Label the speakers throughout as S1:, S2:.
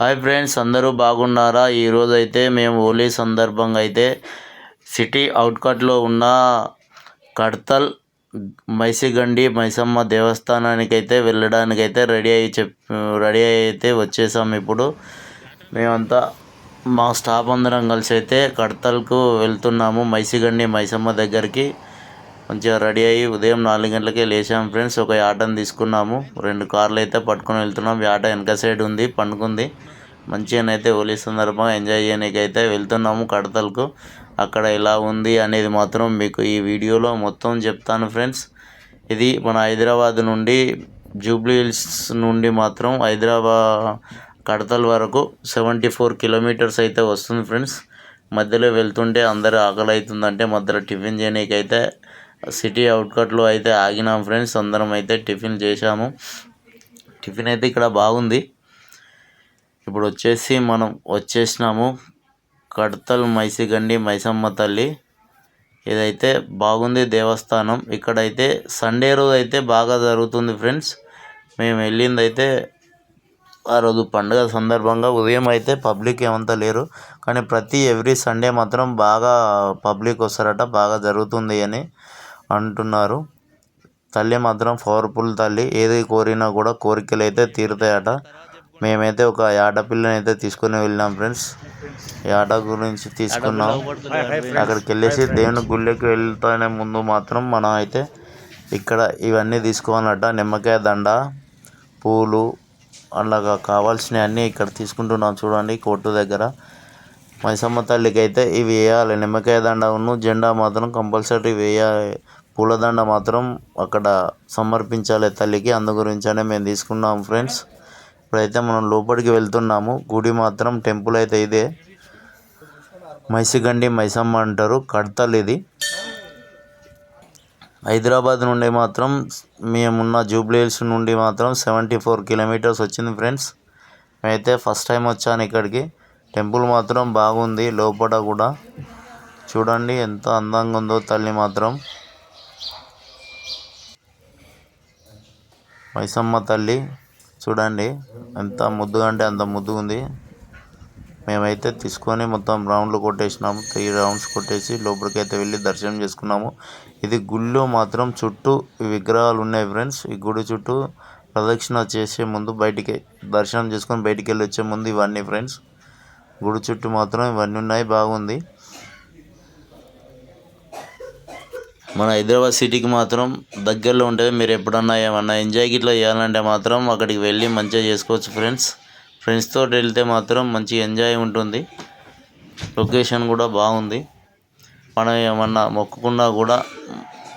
S1: Hi friends అందరూ బాగున్నారా? ఈరోజు అయితే మేము హోలీ సందర్భంగా అయితే సిటీ అవుట్కట్లో ఉన్న కడ్తల్ మైసిగండి మైసమ్మ దేవస్థానానికి అయితే వెళ్ళడానికి అయితే రెడీ అయ్యి చెప్ రెడీ అయ్యి అయితే వచ్చేసాం ఇప్పుడు. మేమంతా మా స్టాఫ్ అందరం కలిసి అయితే కడతల్కు వెళ్తున్నాము మైసిగండి మైసమ్మ దగ్గరికి. మంచిగా రెడీ అయ్యి ఉదయం నాలుగు గంటలకే లేచాము ఫ్రెండ్స్. ఒక ఆటోని తీసుకున్నాము. రెండు కార్లు అయితే పట్టుకొని వెళ్తున్నాం. ఈ ఆటో వెనక సైడ్ ఉంది పండుకుంది మంచిగానైతే హోలీ సందర్భంగా ఎంజాయ్ చేయడానికి అయితే వెళ్తున్నాము కడతలకు. అక్కడ ఎలా ఉంది అనేది మాత్రం మీకు ఈ వీడియోలో మొత్తం చెప్తాను ఫ్రెండ్స్. ఇది మన హైదరాబాద్ నుండి జూబ్లీ హిల్స్ నుండి మాత్రం హైదరాబాద్ కడతల్ వరకు సెవెంటీ ఫోర్ కిలోమీటర్స్ అయితే వస్తుంది ఫ్రెండ్స్. మధ్యలో వెళ్తుంటే అందరూ ఆకలి అవుతుందంటే మధ్యలో టిఫిన్ చేయడానికి అయితే సిటీ అవుట్కట్లో అయితే ఆగినాం ఫ్రెండ్స్. అందరం అయితే టిఫిన్ చేశాము. టిఫిన్ అయితే ఇక్కడ బాగుంది. ఇప్పుడు వచ్చేసి మనం వచ్చేసినాము. కడతల్ మైసిగండి మైసమ్మ తల్లి. ఇదైతే బాగుంది దేవస్థానం ఇక్కడైతే సండే రోజు అయితే బాగా జరుగుతుంది ఫ్రెండ్స్. మేము వెళ్ళింది అయితే ఆ రోజు పండుగ సందర్భంగా ఉదయం అయితే పబ్లిక్ ఏమంతా లేరు. కానీ ప్రతి ఎవ్రీ సండే మాత్రం బాగా పబ్లిక్ వస్తారట బాగా జరుగుతుంది అని. అంటున్నారు. తల్లి మాత్రం పవర్ఫుల్ తల్లి. ఏది కోరినా కూడా కోరికలు అయితే తీరుతాయట. మేమైతే ఒక ఆడపిల్లని అయితే తీసుకుని వెళ్ళినాం ఫ్రెండ్స్. ఈ ఆట గురించి తీసుకున్నాం. అక్కడికి వెళ్ళేసి దేవుని గుళ్ళకి వెళ్తానే ముందు మాత్రం మనం అయితే ఇక్కడ ఇవన్నీ తీసుకోవాలట. నిమ్మకాయ దండ పూలు అలాగా కావాల్సినవి అన్నీ ఇక్కడ తీసుకుంటున్నాం చూడండి కోర్టు దగ్గర. మైసమ్మ తల్లికి అయితే ఇవి వేయాలి. నిమ్మకాయ దండ ఉన్న జెండా మాత్రం కంపల్సరీ వేయాలి. పూలదండ మాత్రం అక్కడ సమర్పించాలి తల్లికి. అందు గురించనే మేము తీసుకున్నాం ఫ్రెండ్స్. ఇప్పుడైతే మనం లోపలికి వెళ్తున్నాము. గుడి మాత్రం టెంపుల్ అయితే ఇదే. మైసిగండి మైసమ్మ అంటారు. కడతల్ ఇది. హైదరాబాద్ నుండి మాత్రం మేమున్న జూబ్లీ హిల్స్ నుండి మాత్రం సెవెంటీ ఫోర్ కిలోమీటర్స్ వచ్చింది ఫ్రెండ్స్. నేనైతే ఫస్ట్ టైం వచ్చాను ఇక్కడికి. టెంపుల్ మాత్రం బాగుంది. లోపల కూడా చూడండి ఎంత అందంగా ఉందో తల్లి మాత్రం. మైసమ్మ తల్లి చూడండి ఎంత ముద్దుగా అంటే అంత ముద్దుగా ఉంది మేమైతే తీసుకొని మొత్తం రౌండ్లు కొట్టేసినాము. త్రీ రౌండ్స్ కొట్టేసి లోపలికి అయితే వెళ్ళి దర్శనం చేసుకున్నాము. ఇది గుళ్ళో మాత్రం చుట్టూ ఈ విగ్రహాలు ఉన్నాయి ఫ్రెండ్స్. ఈ గుడి చుట్టూ ప్రదక్షిణ చేసే ముందు బయటికి దర్శనం చేసుకొని బయటికి వెళ్ళి వచ్చే ముందు ఇవన్నీ ఫ్రెండ్స్. గుడి చుట్టూ మాత్రం ఇవన్నీ ఉన్నాయి. బాగుంది. మన హైదరాబాద్ సిటీకి మాత్రం దగ్గరలో ఉంటుంది మీరు ఎప్పుడన్నా ఏమన్నా ఎంజాయ్ గిట్లా చేయాలంటే మాత్రం అక్కడికి వెళ్ళి మంచిగా చేసుకోవచ్చు ఫ్రెండ్స్. ఫ్రెండ్స్తో వెళ్తే మాత్రం మంచి ఎంజాయ్ ఉంటుంది. లొకేషన్ కూడా బాగుంది. మనం ఏమన్నా మొక్కుకున్నా కూడా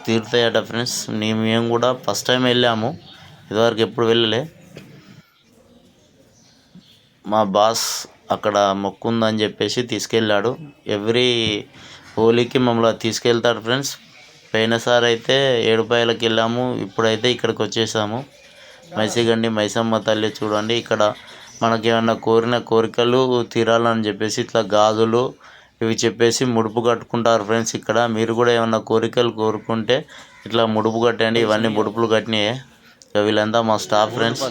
S1: తీరుతాయట ఫ్రెండ్స్. మేము మేము కూడా ఫస్ట్ టైం వెళ్ళాము. ఇదివరకు ఎప్పుడు వెళ్ళలే. మా బాస్ అక్కడ మొక్కుందని చెప్పేసి తీసుకెళ్ళాడు. ఎవ్రీ హోలీకి మమ్మల్ని తీసుకెళ్తాడు ఫ్రెండ్స్. పోయినసారి అయితే ఏడుపాయలకి వెళ్ళాము ఇప్పుడైతే ఇక్కడికి వచ్చేసాము మైసిగండి మైసమ్మ తల్లి చూడండి ఇక్కడ మనకి ఏమన్నా కోరిన కోరికలు తీరాలని చెప్పేసి ఇట్లా గాజులు ఇవి చెప్పేసి ముడుపు కట్టుకుంటారు ఫ్రెండ్స్ ఇక్కడ. మీరు కూడా ఏమన్నా కోరికలు కోరుకుంటే ఇట్లా ముడుపు కట్టండి ఇవన్నీ ముడుపులు కట్టినాయి. ఇక వీళ్ళంతా మా స్టాఫ్ ఫ్రెండ్స్.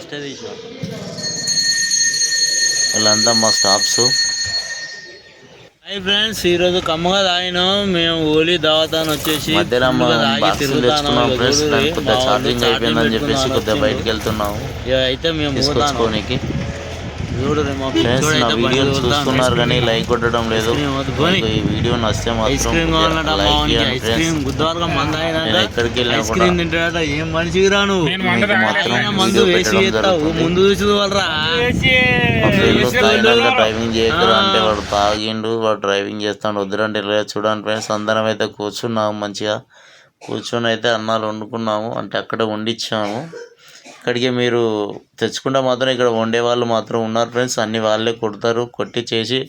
S1: వీళ్ళంతా మా స్టాఫ్స్.
S2: హాయ్ ఫ్రెండ్స్ ఈరోజు కమ్మగా తాగినాం. మేము హోలీ దావతాన్ని వచ్చేసి
S1: మధ్యలో ఛార్జింగ్ అయిపోయిందని చెప్పేసి కొద్దిగా. బయటికి వెళ్తున్నాము.
S2: అయితే మేము పోతాను.
S1: ఫ్రెండ్స్ నా వీడియో. చూస్తున్నారు కానీ లైక్ కొట్టడం లేదు. ఈ వీడియో నచ్చితే
S2: ఐస్
S1: మాత్రం లైక్ చేయండి ఫ్రెండ్స్ నేను ఎక్కడికి వెళ్ళినా కూడా
S2: ఏం మనిషికి రాను?
S1: మాత్రం వీడియో పెట్టడం
S2: ముందు
S1: డ్రైవింగ్ చేయకురా అంటే వాడు తాగిండు వాడు డ్రైవింగ్ చేస్తాడు. వద్దురంటే లేదు చూడండి ఫ్రెండ్స్ అందరం అయితే కూర్చున్నాము మంచిగా. కూర్చొని అయితే అన్నాలు వండుకున్నాము. అంటే అక్కడ వండిచ్చాము. ఇక్కడికి మీరు తెచ్చుకుంటే మాత్రం ఇక్కడ వండే వాళ్ళు మాత్రం ఉన్నారు ఫ్రెండ్స్. అన్ని వాళ్ళే కొడతారు కొట్టి చేసి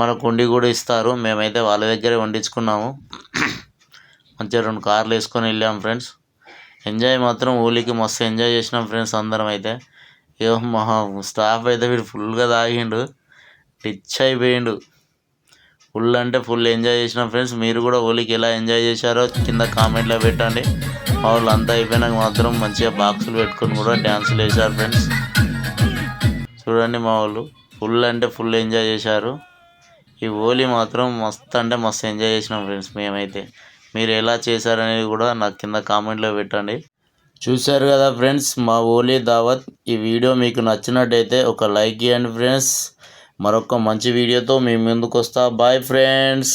S1: మనకు వండి కూడా ఇస్తారు. మేమైతే వాళ్ళ దగ్గరే వండించుకున్నాము. మంచిగా రెండు కార్లు వేసుకొని వెళ్ళాము ఫ్రెండ్స్. ఎంజాయ్ మాత్రం హోలీకి మస్తు ఎంజాయ్ చేసినాం ఫ్రెండ్స్ అందరం అయితే. ఏమో మా స్టాఫ్ అయితే వీడు ఫుల్గా తాగిండు. రిచ్ అయిపోయిండు. ఫుల్ అంటే ఫుల్ ఎంజాయ్ చేసిన ఫ్రెండ్స్. మీరు కూడా హోలీకి ఎలా ఎంజాయ్ చేశారో కింద కామెంట్లో పెట్టండి. వాళ్ళు అంతా అయిపోయినాక మాత్రం మంచిగా బాక్సులు పెట్టుకొని కూడా డ్యాన్సులు వేశారు ఫ్రెండ్స్. చూడండి మా వాళ్ళు ఫుల్ అంటే ఫుల్ ఎంజాయ్ చేశారు. ఈ హోలీ మాత్రం మస్తు అంటే మస్తు ఎంజాయ్ చేసినాం ఫ్రెండ్స్ మేమైతే. మీరు ఎలా చేశారనేది కూడా నాకు కింద కామెంట్లో పెట్టండి. చూశారు కదా ఫ్రెండ్స్ మా హోలీ దావత్. ఈ వీడియో మీకు నచ్చినట్టయితే ఒక లైక్ ఇవ్వండి ఫ్రెండ్స్. మరొక మంచి వీడియోతో మీ ముందుకు వస్తా బాయ్ ఫ్రెండ్స్